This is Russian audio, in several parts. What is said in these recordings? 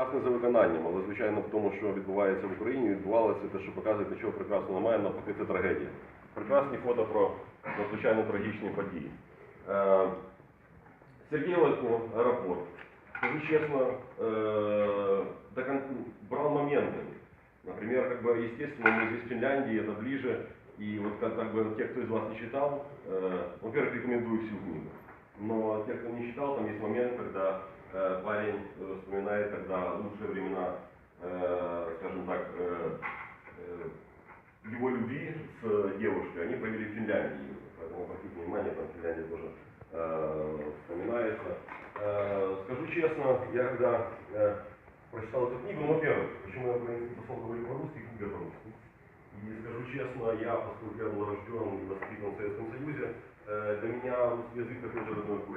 прекрасне за виконанням, але звичайно в тому, що відбувається в Україні, відбувалося те, що показує, нічого прекрасного немає, навпаки, це трагедія. Прекрасні фото про надзвичайно трагічні події. Е, Сергій Лайко, аэропорт. Скажу честно, э, до кон- брал моменты. Например, как бы, естественно, мы здесь в Финляндии, это ближе. И вот как, как бы те, кто из вас не читал, э, во-первых, рекомендую всю книгу. Но те, кто не читал, там есть момент, когда э, парень э, вспоминает, когда лучшие времена, э, скажем так, э, его любви с девушкой, они провели в Финляндии. Поэтому обратите внимание, там Финляндия тоже вспоминается. Скажу честно, я когда прочитал эту книгу, ну, во-первых, почему я украинский посол говорю по-русски, книга по-русски. И скажу честно, я, поскольку я был рожден и воспитан в Советском Союзе, для меня язык такой же родной, как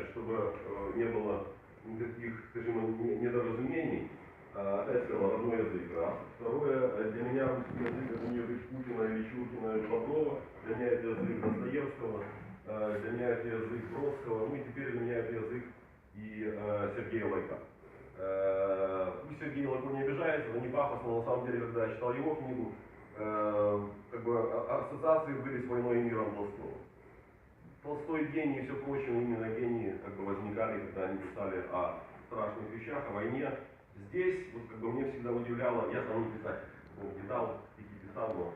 опять же, чтобы э, не было никаких, скажем, не- недоразумений, э, сказал, родной язык, раз. Второе, э, для меня русский язык это не язык Путина или Чуркина или Лаврова, для меня это язык Достоевского, для меня это язык Бродского, ну и теперь для меня это язык и Сергея Лайка. Пусть Сергей Лайко не обижается, это не пафосно, но на самом деле, когда я читал его книгу, как бы а- ассоциации были с войной и миром Толстого. Толстой гений и все прочее, именно гении как бы возникали, когда они писали о страшных вещах, о войне. Здесь, вот как бы мне всегда удивляло, я сам не писатель, ну, писал, стихи писал, но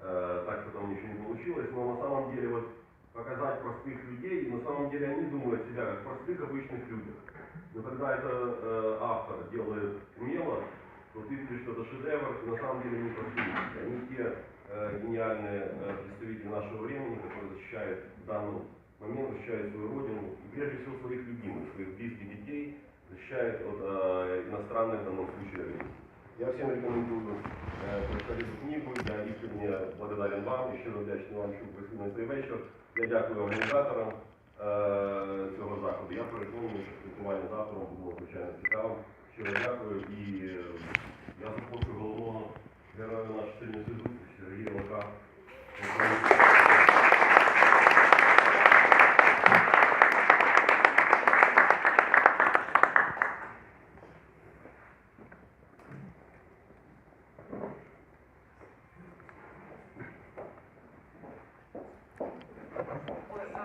э, так потом ничего не получилось, но на самом деле вот показать простых людей, и на самом деле они думают себя как простых обычных людях. Но когда это э, автор делает умело, то ты видишь, что это шедевр, и на самом деле не простые. Они те гениальные э, представители нашего времени, которые защищают в данный момент, защищают свою родину, и прежде всего своих любимых, своих близких детей, защищают от э, иностранных, в данном случае, агрессии. Я всем рекомендую э, прочитати эту книгу. Я искренне благодарен вам і щиро вдячний вам, що ви прийшли на цей вечір. Я дякую організаторам е, цього заходу. Я переконаний, що спілкування з автором було звичайно цікавим. Щиро дякую і е, я запрошую головного героя нашої сьогоднішньої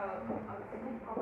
Ой, а, а